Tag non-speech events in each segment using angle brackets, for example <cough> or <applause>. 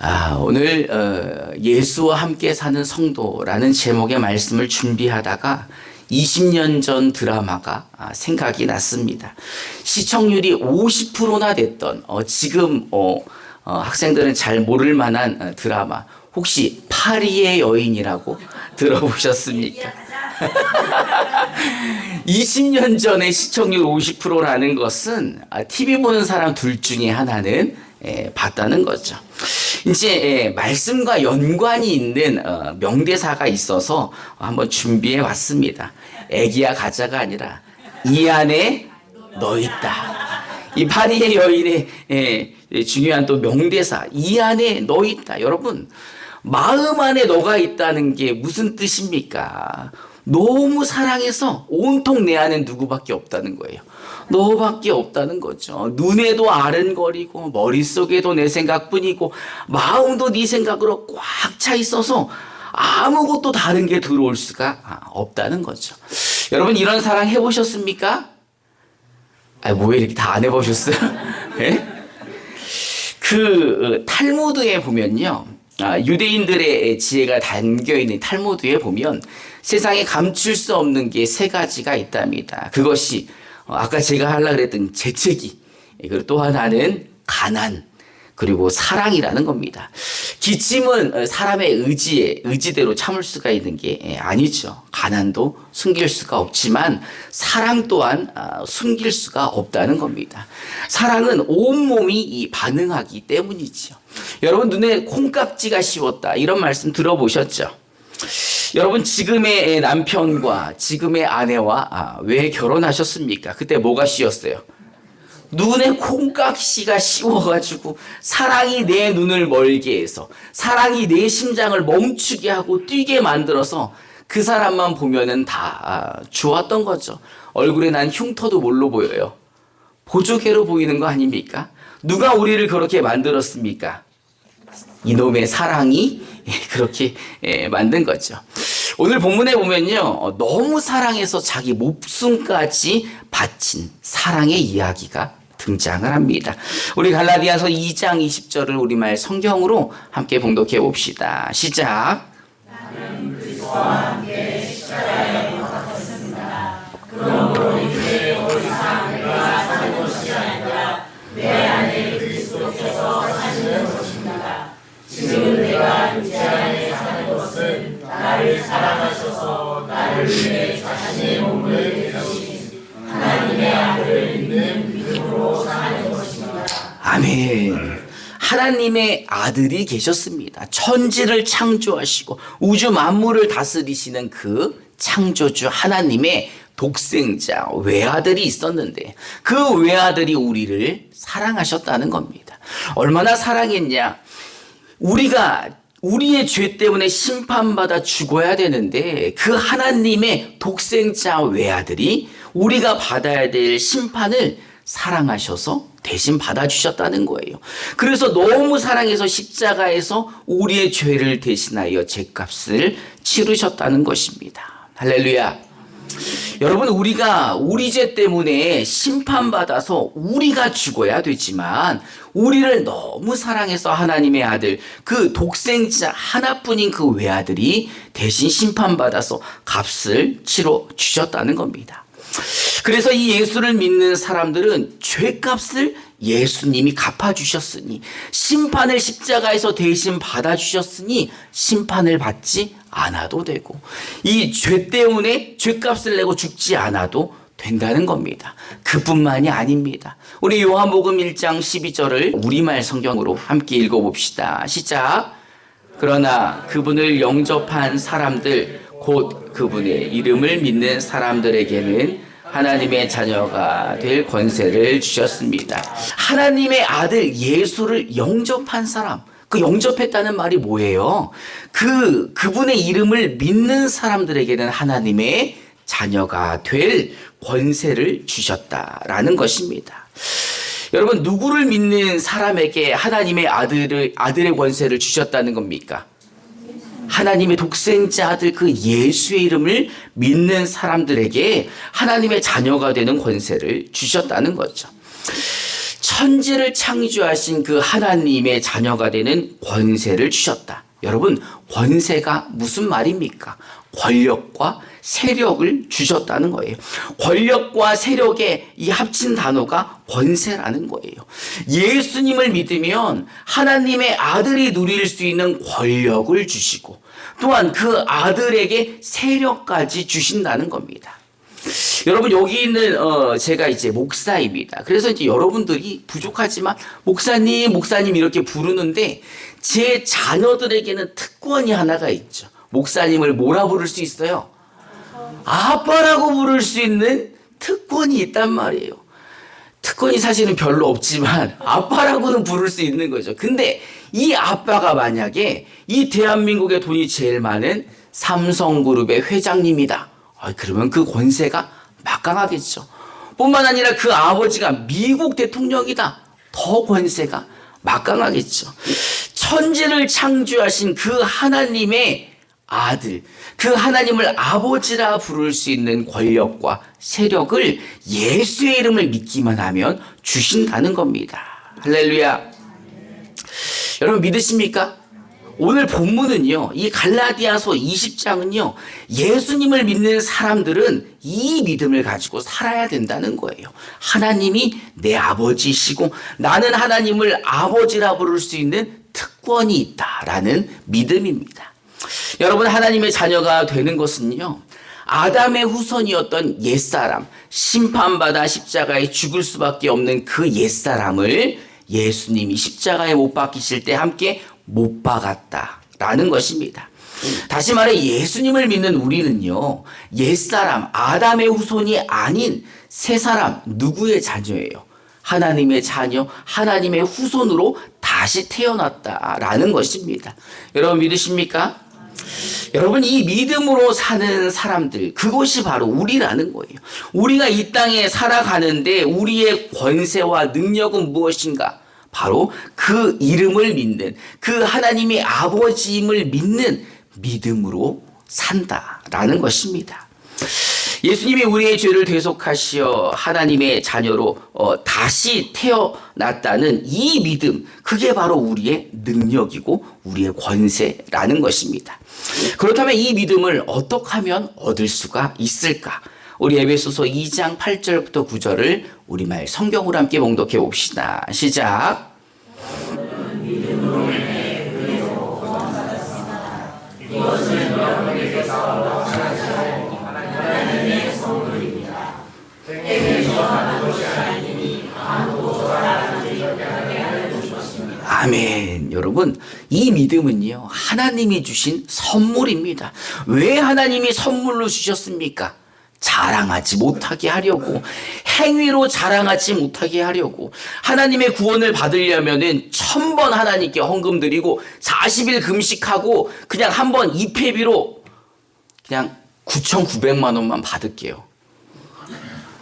아, 오늘 어, 예수와 함께 사는 성도라는 제목의 말씀을 준비하다가 20년 전 드라마가 아, 생각이 났습니다. 시청률이 50%나 됐던 어, 지금 어, 어, 학생들은 잘 모를 만한 어, 드라마 혹시 파리의 여인이라고 들어보셨습니까? <laughs> 20년 전에 시청률 50%라는 것은 아, TV 보는 사람 둘 중에 하나는 예, 봤다는 거죠. 이제 예, 말씀과 연관이 있는 어, 명대사가 있어서 한번 준비해 왔습니다. 애기야 가자가 아니라 이 안에 너 있다. 이 파리의 여인의 예, 예, 중요한 또 명대사 이 안에 너 있다. 여러분 마음 안에 너가 있다는 게 무슨 뜻입니까? 너무 사랑해서 온통 내 안에 누구밖에 없다는 거예요. 너밖에 없다는 거죠. 눈에도 아른거리고 머릿속에도 내 생각뿐이고 마음도 네 생각으로 꽉 차 있어서 아무것도 다른 게 들어올 수가 없다는 거죠. 여러분 이런 사랑 해보셨습니까? 아, 뭐 이렇게 다 안 해보셨어요? <laughs> 예? 그 어, 탈무드에 보면요. 아, 유대인들의 지혜가 담겨 있는 탈무드에 보면 세상에 감출 수 없는 게 세 가지가 있답니다. 그것이 어, 아까 제가 하려 그랬던 재채기 그리고 또 하나는 가난 그리고 사랑이라는 겁니다. 기침은 어, 사람의 의지에 의지대로 참을 수가 있는 게 예, 아니죠. 가난도 숨길 수가 없지만 사랑 또한 아, 숨길 수가 없다는 겁니다. 사랑은 온 몸이 반응하기 때문이죠. 여러분 눈에 콩깍지가 씌웠다 이런 말씀 들어보셨죠? 여러분 지금의 남편과 지금의 아내와 아, 왜 결혼하셨습니까? 그때 뭐가 씌었어요? 눈에 콩깍지가 씌워가지고 사랑이 내 눈을 멀게 해서 사랑이 내 심장을 멈추게 하고 뛰게 만들어서 그 사람만 보면은 다 아, 좋았던 거죠. 얼굴에 난 흉터도 뭘로 보여요? 보조개로 보이는 거 아닙니까? 누가 우리를 그렇게 만들었습니까? 이놈의 사랑이 <laughs> 그렇게 예, 만든 거죠. 오늘 본문에 보면요. 어, 너무 사랑해서 자기 목숨까지 바친 사랑의 이야기가 등장을 합니다. 우리 갈라디아서 2장 20절을 우리말 성경으로 함께 봉독해 봅시다. 시작. 아멘. 하나님의 아들이 계셨습니다. 천지를 창조하시고 우주 만물을 다스리시는 그 창조주 하나님의 독생자 외아들이 있었는데 그 외아들이 우리를 사랑하셨다는 겁니다. 얼마나 사랑했냐? 우리가 우리의 죄 때문에 심판받아 죽어야 되는데 그 하나님의 독생자 외아들이 우리가 받아야 될 심판을 사랑하셔서 대신 받아주셨다는 거예요. 그래서 너무 사랑해서 십자가에서 우리의 죄를 대신하여 죄값을 치르셨다는 것입니다. 할렐루야. 여러분, 우리가 우리 죄 때문에 심판받아서 우리가 죽어야 되지만, 우리를 너무 사랑해서 하나님의 아들, 그 독생자 하나뿐인 그 외아들이 대신 심판받아서 값을 치러 주셨다는 겁니다. 그래서 이 예수를 믿는 사람들은 죄값을 예수님이 갚아주셨으니 심판을 십자가에서 대신 받아주셨으니 심판을 받지 않아도 되고 이 죄 때문에 죄값을 내고 죽지 않아도 된다는 겁니다. 그뿐만이 아닙니다. 우리 요한복음 1장 12절을 우리말 성경으로 함께 읽어봅시다. 시작. 그러나 그분을 영접한 사람들 곧 그분의 이름을 믿는 사람들에게는 하나님의 자녀가 될 권세를 주셨습니다. 하나님의 아들 예수를 영접한 사람. 그 영접했다는 말이 뭐예요? 그, 그분의 이름을 믿는 사람들에게는 하나님의 자녀가 될 권세를 주셨다라는 것입니다. 여러분, 누구를 믿는 사람에게 하나님의 아들을, 아들의 권세를 주셨다는 겁니까? 하나님의 독생자 아들 그 예수의 이름을 믿는 사람들에게 하나님의 자녀가 되는 권세를 주셨다는 거죠. 천지를 창조하신 그 하나님의 자녀가 되는 권세를 주셨다. 여러분, 권세가 무슨 말입니까? 권력과 세력을 주셨다는 거예요. 권력과 세력의 이 합친 단어가 권세라는 거예요. 예수님을 믿으면 하나님의 아들이 누릴 수 있는 권력을 주시고 또한 그 아들에게 세력까지 주신다는 겁니다. 여러분 여기 있는 어 제가 이제 목사입니다. 그래서 이제 여러분들이 부족하지만 목사님 목사님 이렇게 부르는데 제 자녀들에게는 특권이 하나가 있죠. 목사님을 뭐라 부를 수 있어요? 아빠라고 부를 수 있는 특권이 있단 말이에요. 특권이 사실은 별로 없지만 아빠라고는 부를 수 있는 거죠. 근데 이 아빠가 만약에 이 대한민국의 돈이 제일 많은 삼성그룹의 회장님이다. 아, 그러면 그 권세가 막강하겠죠. 뿐만 아니라 그 아버지가 미국 대통령이다. 더 권세가 막강하겠죠. 천지를 창조하신 그 하나님의 아들, 그 하나님을 아버지라 부를 수 있는 권력과 세력을 예수의 이름을 믿기만 하면 주신다는 겁니다. 할렐루야. 여러분 믿으십니까? 오늘 본문은요, 이 갈라디아서 20장은요, 예수님을 믿는 사람들은 이 믿음을 가지고 살아야 된다는 거예요. 하나님이 내 아버지시고 나는 하나님을 아버지라 부를 수 있는 특권이 있다라는 믿음입니다. 여러분, 하나님의 자녀가 되는 것은요, 아담의 후손이었던 옛사람, 심판받아 십자가에 죽을 수밖에 없는 그 옛사람을 예수님이 십자가에 못 박히실 때 함께 못 박았다라는 것입니다. 다시 말해 예수님을 믿는 우리는요, 옛사람, 아담의 후손이 아닌 새 사람, 누구의 자녀예요? 하나님의 자녀, 하나님의 후손으로 다시 태어났다라는 것입니다. 여러분 믿으십니까? 여러분 이 믿음으로 사는 사람들 그것이 바로 우리라는 거예요. 우리가 이 땅에 살아가는데 우리의 권세와 능력은 무엇인가? 바로 그 이름을 믿는 그 하나님의 아버지임을 믿는 믿음으로 산다라는 것입니다. 예수님이 우리의 죄를 대속하시어 하나님의 자녀로 어, 다시 태어났다는 이 믿음, 그게 바로 우리의 능력이고 우리의 권세라는 것입니다. 그렇다면 이 믿음을 어떻게 하면 얻을 수가 있을까? 우리 에베소서 2장 8절부터 9절을 우리말 성경으로 함께 봉독해 봅시다. 시작. 아멘. 여러분, 이 믿음은요, 하나님이 주신 선물입니다. 왜 하나님이 선물로 주셨습니까? 자랑하지 못하게 하려고, 행위로 자랑하지 못하게 하려고, 하나님의 구원을 받으려면은 천번 하나님께 헌금 드리고, 40일 금식하고, 그냥 한 번 입회비로 그냥 9,900만 원만 받을게요.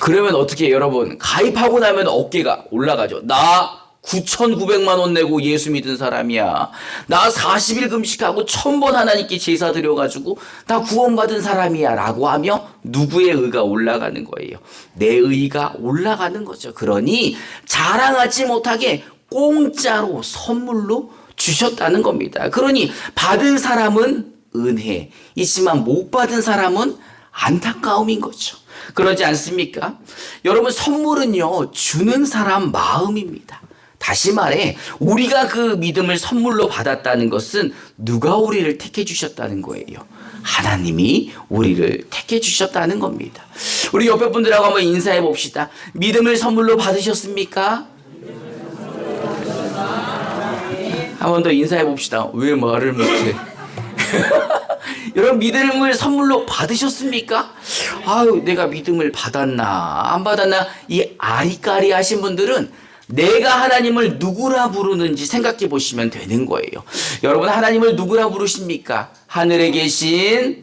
그러면 어떻게 여러분? 가입하고 나면 어깨가 올라가죠. 나 9,900만 원 내고 예수 믿은 사람이야. 나 40일 금식하고 1000번 하나님께 제사 드려 가지고 나 구원받은 사람이야. 라고 하며 누구의 의가 올라가는 거예요? 내 의가 올라가는 거죠. 그러니 자랑하지 못하게 공짜로 선물로 주셨다는 겁니다. 그러니 받은 사람은 은혜이지만 못 받은 사람은 안타까움인 거죠. 그러지 않습니까? 여러분, 선물은요, 주는 사람 마음입니다. 다시 말해, 우리가 그 믿음을 선물로 받았다는 것은 누가 우리를 택해 주셨다는 거예요. 하나님이 우리를 택해 주셨다는 겁니다. 우리 옆에 분들하고 한번 인사해 봅시다. 믿음을 선물로 받으셨습니까? 한 번 더 인사해 봅시다. 왜 말을 못해? <laughs> 여러분 믿음을 선물로 받으셨습니까? 아유 내가 믿음을 받았나 안 받았나 이 아리까리 하신 분들은 내가 하나님을 누구라 부르는지 생각해 보시면 되는 거예요. 여러분 하나님을 누구라 부르십니까? 하늘에 계신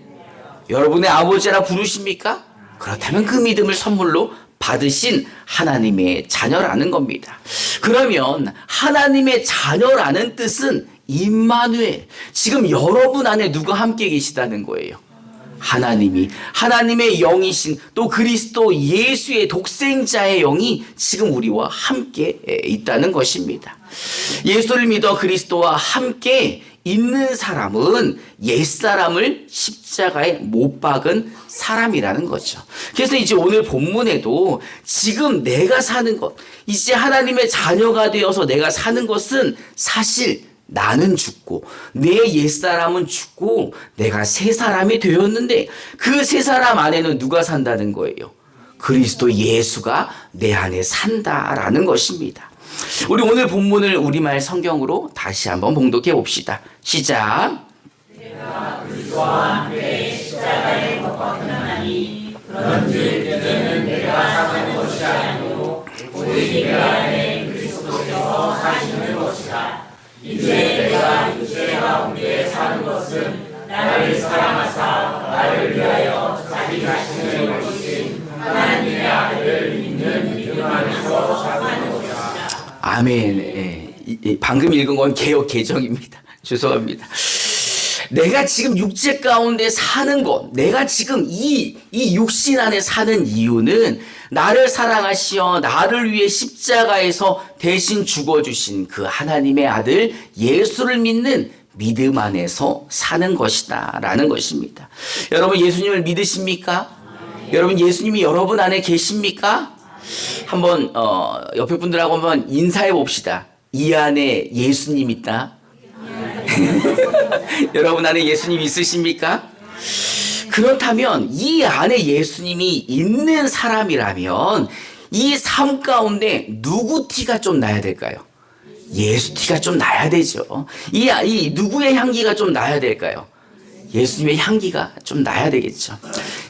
여러분의 아버지라 부르십니까? 그렇다면 그 믿음을 선물로 받으신 하나님의 자녀라는 겁니다. 그러면 하나님의 자녀라는 뜻은 임마누엘 지금 여러분 안에 누가 함께 계시다는 거예요. 하나님이 하나님의 영이신 또 그리스도 예수의 독생자의 영이 지금 우리와 함께 있다는 것입니다. 예수를 믿어 그리스도와 함께 있는 사람은 옛사람을 십자가에 못 박은 사람이라는 거죠. 그래서 이제 오늘 본문에도 지금 내가 사는 것, 이제 하나님의 자녀가 되어서 내가 사는 것은 사실 나는 죽고 내 옛사람은 죽고 내가 새 사람이 되었는데 그 새 사람 안에는 누가 산다는 거예요. 그리스도 예수가 내 안에 산다라는 것입니다. 우리 오늘 본문을 우리말 성경으로 다시 한번 봉독해 봅시다. 시작. 아 멘. 예, 이- 이 방금 읽은 건 개혁 개정입니다. <laughs> 죄송합니다. 내가 지금 육체 가운데 사는 것, 내가 지금 이, 이 육신 안에 사는 이유는 나를 사랑하시어 나를 위해 십자가에서 대신 죽어주신 그 하나님의 아들 예수를 믿는 믿음 안에서 사는 것이다. 라는 것입니다. 여러분 예수님을 믿으십니까? 여러분 예수님이 여러분 안에 계십니까? 한번 어, 옆에 분들하고 한번 인사해 봅시다. 이 안에 예수님 있다. <laughs> 여러분 안에 예수님 있으십니까? 그렇다면 이 안에 예수님이 있는 사람이라면 이 삶 가운데 누구 티가 좀 나야 될까요? 예수 티가 좀 나야 되죠. 이, 이 누구의 향기가 좀 나야 될까요? 예수님의 향기가 좀 나야 되겠죠.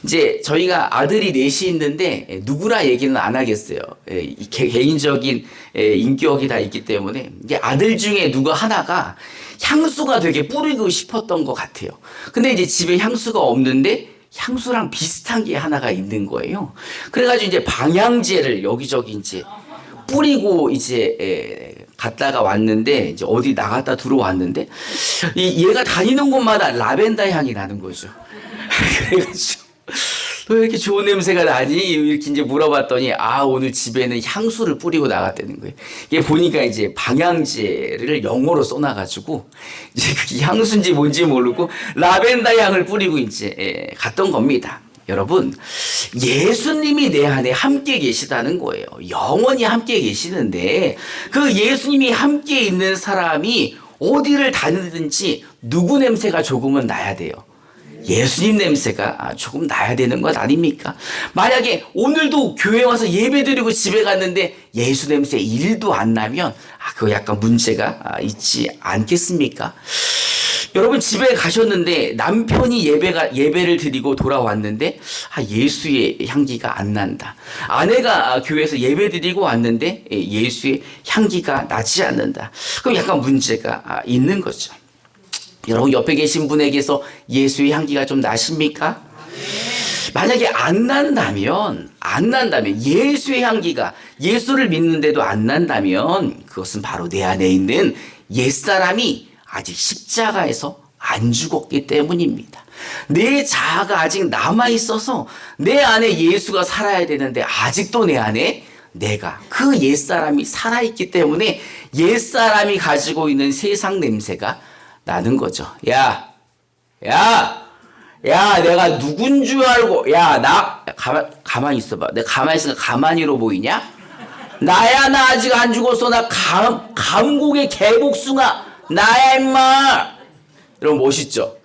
이제 저희가 아들이 넷이 있는데 예, 누구라 얘기는 안 하겠어요. 예, 개인적인 예, 인격이 다 있기 때문에 이게 아들 중에 누가 하나가 향수가 되게 뿌리고 싶었던 것 같아요. 근데 이제 집에 향수가 없는데 향수랑 비슷한 게 하나가 있는 거예요. 그래가지고 이제 방향제를 여기저기 이제 뿌리고 이제 에, 갔다가 왔는데 이제 어디 나갔다 들어왔는데 이 얘가 다니는 곳마다 라벤더 향이 나는 거죠. <laughs> 그래가지고 왜 이렇게 좋은 냄새가 나니? 이렇게 이제 물어봤더니 아 오늘 집에는 향수를 뿌리고 나갔다는 거예요. 이게 보니까 이제 방향제를 영어로 써놔가지고 이제 그게 향수인지 뭔지 모르고 라벤더 향을 뿌리고 이제 에, 갔던 겁니다. 여러분, 예수님이 내 안에 함께 계시다는 거예요. 영원히 함께 계시는데, 그 예수님이 함께 있는 사람이 어디를 다니든지 누구 냄새가 조금은 나야 돼요. 예수님 냄새가 조금 나야 되는 것 아닙니까? 만약에 오늘도 교회 와서 예배 드리고 집에 갔는데 예수 냄새 1도 안 나면, 아, 그거 약간 문제가 아, 있지 않겠습니까? 여러분 집에 가셨는데 남편이 예배가 예배를 드리고 돌아왔는데 아 예수의 향기가 안 난다. 아내가 아, 교회에서 예배 드리고 왔는데 예, 예수의 향기가 나지 않는다. 그럼 약간 문제가 아, 있는 거죠. 여러분 옆에 계신 분에게서 예수의 향기가 좀 나십니까? 만약에 안 난다면 안 난다면 예수의 향기가 예수를 믿는데도 안 난다면 그것은 바로 내 안에 있는 옛사람이 아직 십자가에서 안 죽었기 때문입니다. 내 자아가 아직 남아 있어서 내 안에 예수가 살아야 되는데 아직도 내 안에 내가 그 옛사람이 살아 있기 때문에 옛사람이 가지고 있는 세상 냄새가 나는 거죠. 야. 야. 야, 내가 누군 줄 알고, 야, 나, 가만, 가만히 있어봐. 내가 가만히 있으니까 가만히로 보이냐? 나야, 나 아직 안 죽었어. 나 감, 감곡의 개복숭아. 나야, 임마! 여러분, 멋있죠?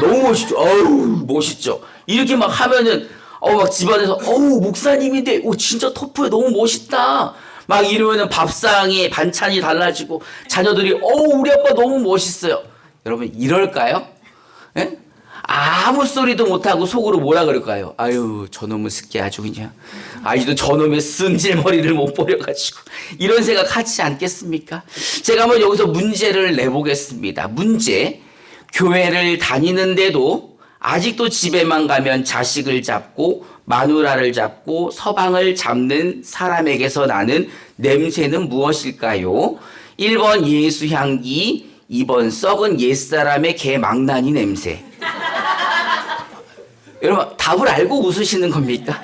너무 멋있죠? 어우, 멋있죠? 이렇게 막 하면은, 어, 막 집안에서, 어우, 목사님인데, 오, 진짜 터프해. 너무 멋있다. 막 이러면은 밥상에 반찬이 달라지고, 자녀들이, 어우, 우리 아빠 너무 멋있어요. 여러분, 이럴까요? 예? 아무 소리도 못하고 속으로 뭐라 그럴까요? 아유, 저놈은 습기 아주 그냥. 아직도 저놈의 승질머리를 못 버려가지고. 이런 생각 하지 않겠습니까? 제가 한번 여기서 문제를 내보겠습니다. 문제. 교회를 다니는데도 아직도 집에만 가면 자식을 잡고 마누라를 잡고 서방을 잡는 사람에게서 나는 냄새는 무엇일까요? 1번 예수 향기, 2번 썩은 옛사람의 개 망나니 냄새. 여러분 답을 알고 웃으시는 겁니까?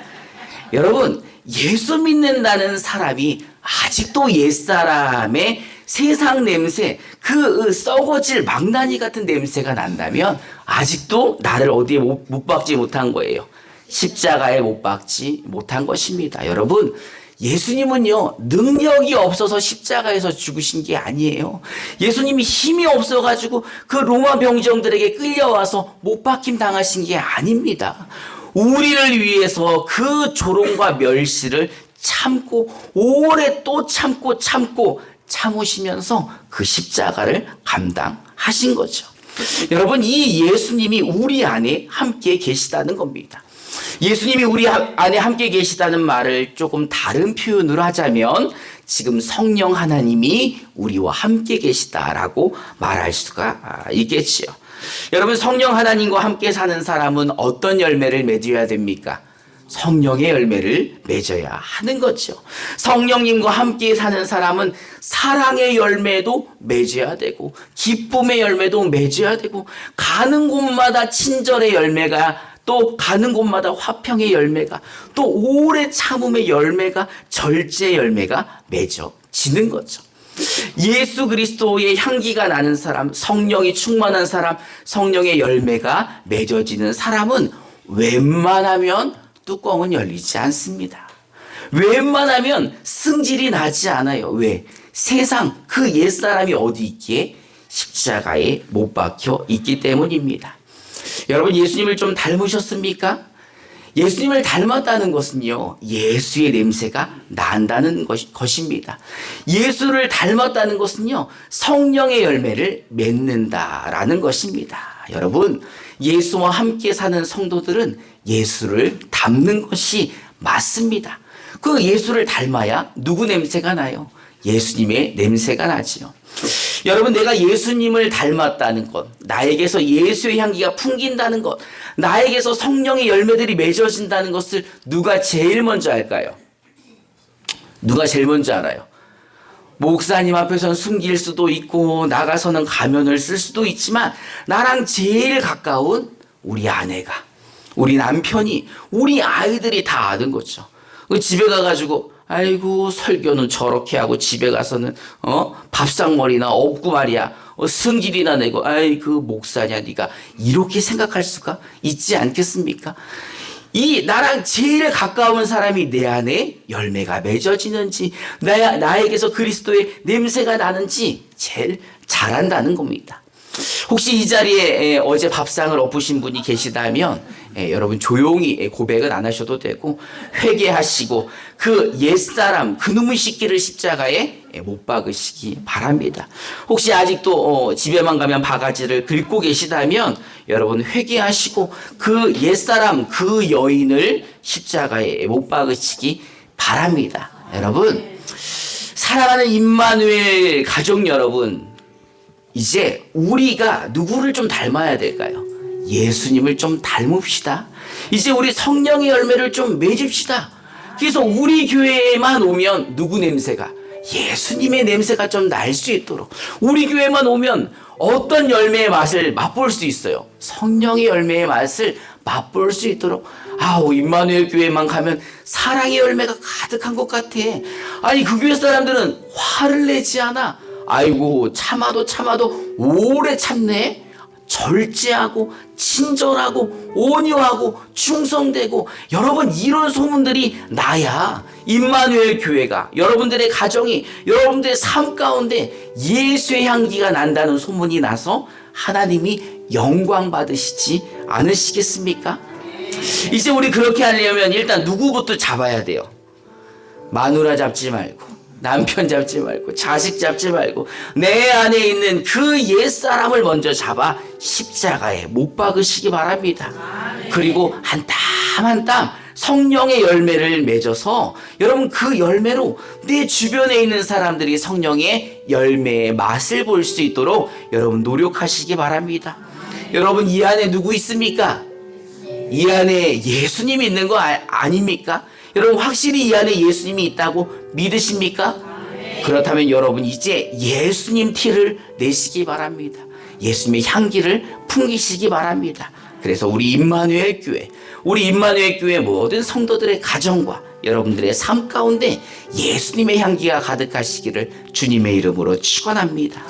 여러분 예수 믿는다는 사람이 아직도 옛사람의 세상 냄새 그 썩어질 망나니 같은 냄새가 난다면 아직도 나를 어디에 못, 못 박지 못한 거예요. 십자가에 못 박지 못한 것입니다. 여러분 예수님은요 능력이 없어서 십자가에서 죽으신 게 아니에요. 예수님이 힘이 없어가지고 그 로마 병정들에게 끌려와서 못 박힘 당하신 게 아닙니다. 우리를 위해서 그 조롱과 멸시를 참고 오래 또 참고 참고 참으시면서 그 십자가를 감당하신 거죠. 여러분 이 예수님이 우리 안에 함께 계시다는 겁니다. 예수님이 우리 안에 함께 계시다는 말을 조금 다른 표현으로 하자면 지금 성령 하나님이 우리와 함께 계시다라고 말할 수가 있겠지요. 여러분 성령 하나님과 함께 사는 사람은 어떤 열매를 맺어야 됩니까? 성령의 열매를 맺어야 하는 거죠. 성령님과 함께 사는 사람은 사랑의 열매도 맺어야 되고, 기쁨의 열매도 맺어야 되고, 가는 곳마다 친절의 열매가 또 가는 곳마다 화평의 열매가 또 오래 참음의 열매가 절제 열매가 맺어지는 거죠. 예수 그리스도의 향기가 나는 사람, 성령이 충만한 사람, 성령의 열매가 맺어지는 사람은 웬만하면 뚜껑은 열리지 않습니다. 웬만하면 승질이 나지 않아요. 왜? 세상 그 옛사람이 어디 있기에 십자가에 못 박혀 있기 때문입니다. 여러분 예수님을 좀 닮으셨습니까? 예수님을 닮았다는 것은요, 예수의 냄새가 난다는 것, 입니다 예수를 닮았다는 것은요, 성령의 열매를 맺는다라는 것입니다. 여러분, 예수와 함께 사는 성도들은 예수를 닮는 것이 맞습니다. 그 예수를 닮아야 누구 냄새가 나요? 예수님의 냄새가 나지요. 여러분, 내가 예수님을 닮았다는 것, 나에게서 예수의 향기가 풍긴다는 것, 나에게서 성령의 열매들이 맺어진다는 것을 누가 제일 먼저 알까요? 누가 제일 먼저 알아요? 목사님 앞에서는 숨길 수도 있고, 나가서는 가면을 쓸 수도 있지만, 나랑 제일 가까운 우리 아내가, 우리 남편이, 우리 아이들이 다 아는 거죠. 그 집에 가가지고, 아이고 설교는 저렇게 하고 집에 가서는 어 밥상머리나 없고 말이야 어, 승질이나 내고 아이 그 목사냐 네가 이렇게 생각할 수가 있지 않겠습니까? 이 나랑 제일 가까운 사람이 내 안에 열매가 맺어지는지 나, 나에게서 그리스도의 냄새가 나는지 제일 잘한다는 겁니다. 혹시 이 자리에 어제 밥상을 엎으신 분이 계시다면 예, 여러분 조용히 고백은 안 하셔도 되고 회개하시고 그 옛사람 그놈의 식기를 십자가에 못 박으시기 바랍니다. 혹시 아직도 어, 집에만 가면 바가지를 긁고 계시다면 여러분 회개하시고 그 옛사람 그 여인을 십자가에 못 박으시기 바랍니다. 여러분 사랑하는 임마누엘 가족 여러분 이제 우리가 누구를 좀 닮아야 될까요? 예수님을 좀 닮읍시다. 이제 우리 성령의 열매를 좀 맺읍시다. 그래서 우리 교회에만 오면 누구 냄새가? 예수님의 냄새가 좀 날 수 있도록 우리 교회만 오면 어떤 열매의 맛을 맛볼 수 있어요. 성령의 열매의 맛을 맛볼 수 있도록 아우 임마누엘 교회만 가면 사랑의 열매가 가득한 것 같아. 아니 그 교회 사람들은 화를 내지 않아. 아이고 참아도 참아도 오래 참네. 절제하고 친절하고 온유하고 충성되고 여러분 이런 소문들이 나야 임마누엘 교회가 여러분들의 가정이 여러분들의 삶 가운데 예수의 향기가 난다는 소문이 나서 하나님이 영광 받으시지 않으시겠습니까? 이제 우리 그렇게 하려면 일단 누구부터 잡아야 돼요. 마누라 잡지 말고 남편 잡지 말고 자식 잡지 말고 내 안에 있는 그 옛사람을 먼저 잡아 십자가에 못 박으시기 바랍니다. 그리고 한 땀 한 땀 성령의 열매를 맺어서 여러분 그 열매로 내 주변에 있는 사람들이 성령의 열매의 맛을 볼 수 있도록 여러분 노력하시기 바랍니다. 여러분 이 안에 누구 있습니까? 이 안에 예수님이 있는 거 아, 아닙니까? 여러분 확실히 이 안에 예수님이 있다고 믿으십니까? 그렇다면 여러분 이제 예수님 티를 내시기 바랍니다. 예수님의 향기를 풍기시기 바랍니다. 그래서 우리 임마누엘 교회, 우리 임마누엘 교회 모든 성도들의 가정과 여러분들의 삶 가운데 예수님의 향기가 가득하시기를 주님의 이름으로 축원합니다.